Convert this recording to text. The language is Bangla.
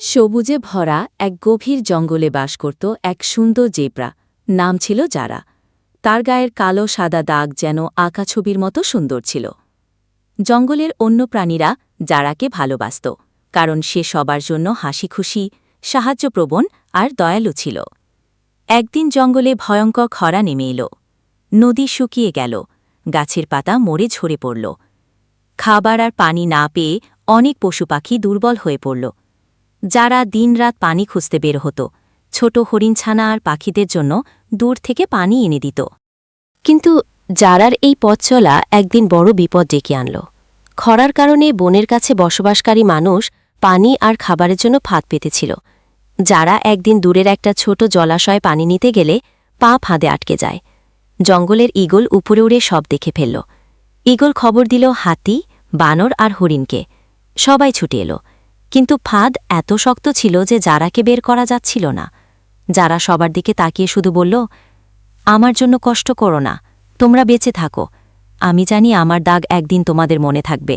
সবুজে ভরা এক গভীর জঙ্গলে বাস করত এক সুন্দর জেব্রা, নাম ছিল যারা তার গায়ের কালো সাদা দাগ যেন আঁকা ছবির মতো সুন্দর ছিল। জঙ্গলের অন্য প্রাণীরা যারাকে ভালোবাসত, কারণ সে সবার জন্য হাসি খুশি সাহায্যপ্রবণ আর দয়ালু ছিল। একদিন জঙ্গলে ভয়ঙ্কর খরা নেমে এলো। নদী শুকিয়ে গেল, গাছের পাতা মরে ঝরে পড়ল। খাবার আর পানি না পেয়ে অনেক পশু পাখি দুর্বল হয়ে পড়ল। যারা দিনরাত পানি খুঁজতে বের হতো, ছোট হরিণছানা আর পাখিদের জন্য দূর থেকে পানি এনে দিত। কিন্তু যারার এই পথ চলা একদিন বড় বিপদ ডেকে আনল। খরার কারণে বনের কাছে বসবাসকারী মানুষ পানি আর খাবারের জন্য ফাঁদ পেতেছিল। যারা একদিন দূরের একটা ছোট জলাশয়ে পানি নিতে গেলে পা ফাঁদে আটকে যায়। জঙ্গলের ইগল উপরে উড়ে সব দেখে ফেলল। ইগল খবর দিল হাতি, বানর আর হরিণকে। সবাই ছুটে এলো। কিন্তু ফাঁদ এত শক্ত ছিল যে যারাকে বের করা যাচ্ছিল না। যারা সবার দিকে তাকিয়ে শুধু বলল, আমার জন্য কষ্ট করো না, তোমরা বেঁচে থাকো। আমি জানি আমার দাগ একদিন তোমাদের মনে থাকবে।